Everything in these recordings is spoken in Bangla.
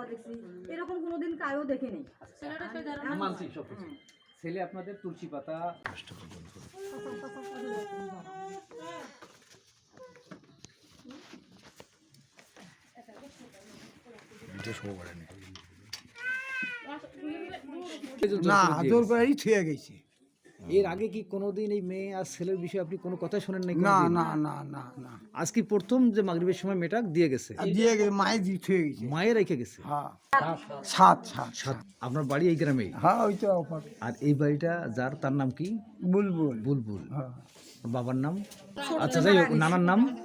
দেওয়া দেখছি। এরকম কোনোদিন কায়ও দেখিনি। মানছি সব ছেলে আপনাদের তুলসী পাতা না জোর করেই ছুঁয়ে গেছে। এর আগে কি কোনোদিন এই মেয়ে আর ছেলের বিষয়ে আপনি কোনো কথা শোনেন নাই না? না না না না। আজকে প্রথম যে মাগরিবের সময় মেয়েটা দিয়ে গেছে। দিয়ে গেছে মায়ের দিয়ে ছুঁয়ে গেছে। মায়ের রেখে গেছে? হ্যাঁ। সাত। সাত সাত- আপনার বাড়ি এই গ্রামে হ্যাঁ ওই তো অপার। আর এই বাড়িটা যার তার নাম কি? বুলবুল। বুলবুল। হ্যাঁ। বাবার নাম? আচ্ছা যাই হোক নানার নাম?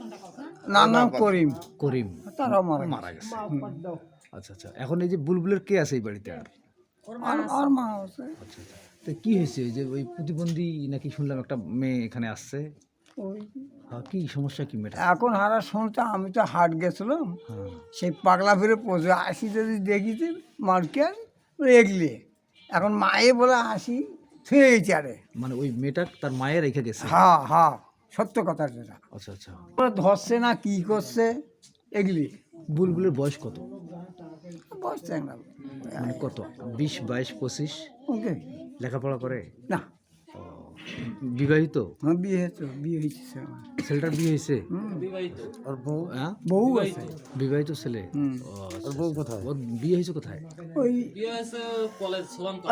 না নাম করিম। করিম। মারা মারা গেছে। আচ্ছা আচ্ছা। এখন এই যে বুলবুলের কে আছে এই বাড়িতে আর? আর মা আছে। আচ্ছা আচ্ছা। তো কি হয়েছে ওই যে ওই প্রতিবন্ধী নাকি শুনলাম একটা মেয়ে এখানে আসছে? ওই হ্যাঁ, কি সমস্যা কি মেয়েটা এখন হারা শুনতে আমি তো হাট গেছিলাম। হ্যাঁ। সেই পাগলা ফিরে পৌঁছে আসি যদি দেখিছি মার্কেট এগলে এখন মায়ে বলে আসি ছুঁয়ে গেছে আরে। মানে ওই মেয়েটা তার মায়ের রেখে গেছে? হ্যাঁ হ্যাঁ সত্য কথা যেটা আচ্ছা আচ্ছা। ওরা ধরছে না কি করছে? এগলি। বুলবুলের বয়স কত? না মানে কত? বিশ বাইশ পঁচিশ? ওকে। লেখাপড়া করে? না। বিবাহিত? আমার বিয়ে হয়েছে বিয়ে হয়েছে ছেলেটার বিয়ে হয়েছে? ওর বউ হ্যাঁ? বউ আছে। বিবাহিত ছেলে? হুম। ও, আচ্ছা, বউ কোথায়? ওর বিয়ে হয়েছে কোথায়? ওই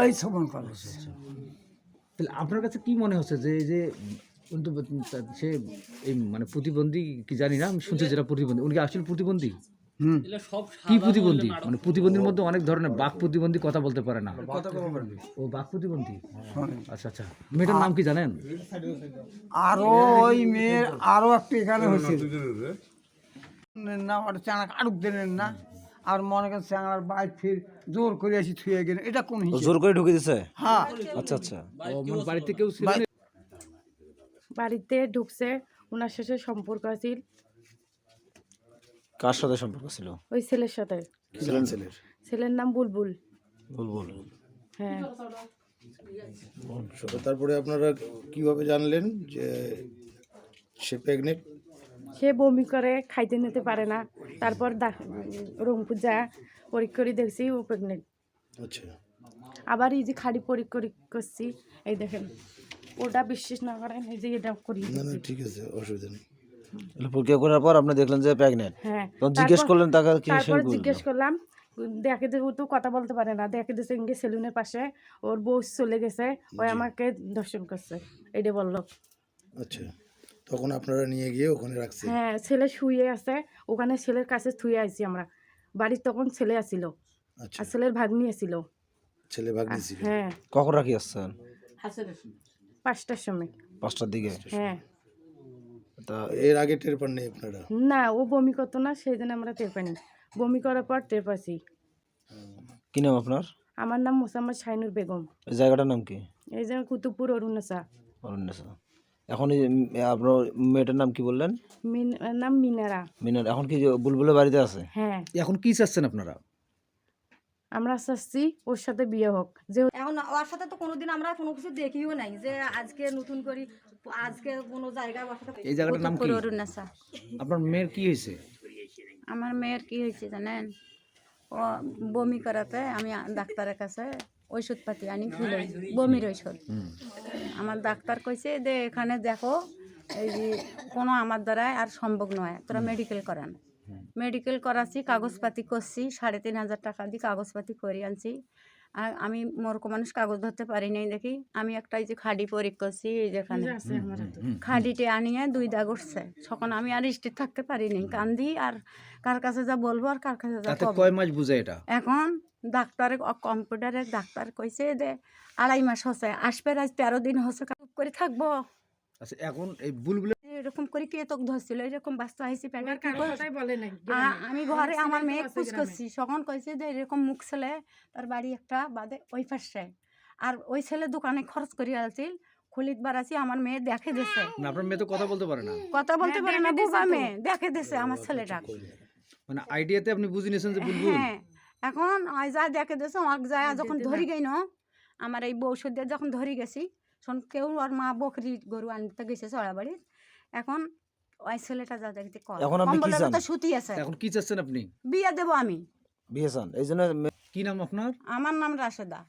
ওই সমান কলেজ। তাহলে আপনার কাছে কি মনে হচ্ছে যে এই যে সে এই মানে প্রতিবন্ধী কি জানি না আমি শুনছি যেটা প্রতিবন্ধী উনি কি আসলে প্রতিবন্ধী? কি প্রতিবন্ধী? মানে প্রতিবন্ধীর মধ্যে অনেক ধরনের বাক প্রতিবন্ধী কথা বলতে পারে না। ও বাক প্রতিবন্ধী? আচ্ছা আচ্ছা। মেয়েটার নাম কি জানেন? আরও ওই মেয়ের আরও একটা এখানে হয়েছে। না ওটা চাঙা আরুক দেন না। আর মনে করেন চাঙার বাইর ফির জোর করে আসি থুয়ে গেলেন এটা কোন জোর করে ঢুকে দিছে? হ্যাঁ। আচ্ছা আচ্ছা। মানে বাড়িতে কেউ বাড়িতে ঢুকছে। ওনার সাথে সম্পর্ক আছিল কার সাথে সম্পর্ক ছিল? ওই ছেলের সাথে। ছিলেন ছেলের। ছেলের নাম বুলবুল। বুলবুল। হ্যাঁ। তারপরে আপনারা কীভাবে জানলেন যে সে প্রেগনেন্ট সে বমি করে খাইতে নিতে পারে না। তারপর দা- রংপুর যা পরীক্ষা করে দেখছি ও প্রেগনেন্ট আচ্ছা। আবার এই যে খালি পরীক্ষা করে করছি এই দেখেন ওটা বিশ্বাস না করেন এই যে এটা করি না ঠিক আছে অসুবিধা নেই। পরীক্ষা করার পর আপনি দেখলেন যে প্রেগনেন্ট হ্যাঁ তখন জিজ্ঞেস করলেন তাকে কি তারপর জিজ্ঞেস করলাম দেখে যে ও তো কথা বলতে পারে না। দেখে দিয়েছে ইঙ্গে সেলুনের পাশে ওর বউ চলে গেছে ওই আমাকে দর্শন করছে এটা বলল। আচ্ছা তখন আপনারা নিয়ে গিয়ে ওখানে রাখছেন? হ্যাঁ ছেলে শুয়ে আছে ওখানে ছেলের কাছে শুয়ে আছি আমরা। বাড়ির তখন ছেলে আসিল আচ্ছা। আর ছেলের ভাগ্নি আসিল। ছেলে ভাগ্নি ছিল? হ্যাঁ। কখন রাখি আসছেন পাঁচটার সময়। পাঁচটার দিকে? হ্যাঁ। তা এর আগে টের পাননি আপনারা? না ও বমি করতো না সেই জন্য আমরা টের পাইনি। বমি করার পর টের পাইছি। কি নাম আপনার? আমার নাম মোসাম্মদ শাহিনুর বেগম। এই জায়গাটার নাম কি? এই যে কুতুবপুর অরুণাচা অরণ্যসা এখন এই আপনার মেয়েটার নাম কি বললেন? মিন নাম মিনারা। মিনার। এখন কি বুলবুলের বাড়িতে আছে? হ্যাঁ। এখন কি চাচ্ছেন আপনারা? আমরা চাচ্ছি ওর সাথে বিয়ে হোক। যে এখন ওর সাথে তো কোনোদিন আমরা কোনো কিছু দেখিও নাই যে আজকে নতুন করি আজকে কোনো জায়গায় ওর সাথে এই জায়গাটার নাম কি? অরুণাচা আপনার মেয়ের কি হয়েছে? আমার মেয়ের কি হয়েছে জানেন? ও বমি করাতে আমি ডাক্তারের কাছে ওষুধপাতি আনি খুলে বমির ঔষধ। আমার ডাক্তার কইছে যে এখানে দেখো এই যে কোনো আমার দ্বারা আর সম্ভব নয় তোরা মেডিকেল করান। মেডিকেল করাচ্ছি কাগজপাতি করছি সাড়ে তিন হাজার টাকা দিয়ে কাগজপাতি করে আনছি। আর আমি মূর্খ মানুষ কাগজ ধরতে পারি নাই দেখি। আমি একটা এই যে খাডি পরীক্ষা করছি এই যেখানে আছে আমার আনিয়ে দুই দাগ উঠছে। তখন আমি আর স্থির থাকতে পারিনি কান্দি আর কার কাছে যা বলব আর কার কাছে যা কয় মাস বুঝে এটা? এখন ডাক্তারে কম্পিউটারে ডাক্তার কইছে যে আড়াই মাস হচ্ছে। আসবে আজ তেরো দিন হচ্ছে করে থাকব। আচ্ছা এখন এই বুলবুলের এরকম করে কে তোকে ধরছিল এরকম বাচ্চা হয়েছে আমি ঘরে আমার মেয়ে খুঁজ করছি তখন কইছে যে এরকম মুখ ছেলে তার বাড়ি একটা বাদে ওই পাশে। আর ওই ছেলে দোকানে খরচ করে আলছিল খুলিত বাড়াছি আমার মেয়ে দেখে দিছে। না আপনার মেয়ে তো কথা বলতে পারে না। কথা বলতে পারে না বুবা মেয়ে দেখে দিছে আমার ছেলেটা। মানে আইডিয়াতে আপনি বুঝে নিয়েছেন যে বুলবুল হ্যাঁ এখন আই যা দেখে দিছে আমাকে যায় যখন ধরি গই না আমার এই বৌসুদের যখন ধরি গেছি শোন কেউ আর মা বকরি গরু আনতে গেছে চড়া বাড়ির এখন ওই ছেলেটা যা দেখতে কর এখন আপনি কি চান? তো সুতি আছে। এখন কি চাচ্ছেন আপনি? বিয়ে দেব আমি। বিহেসান এই জন্য মে- কি নাম আপনার? আমার নাম রাশেদা।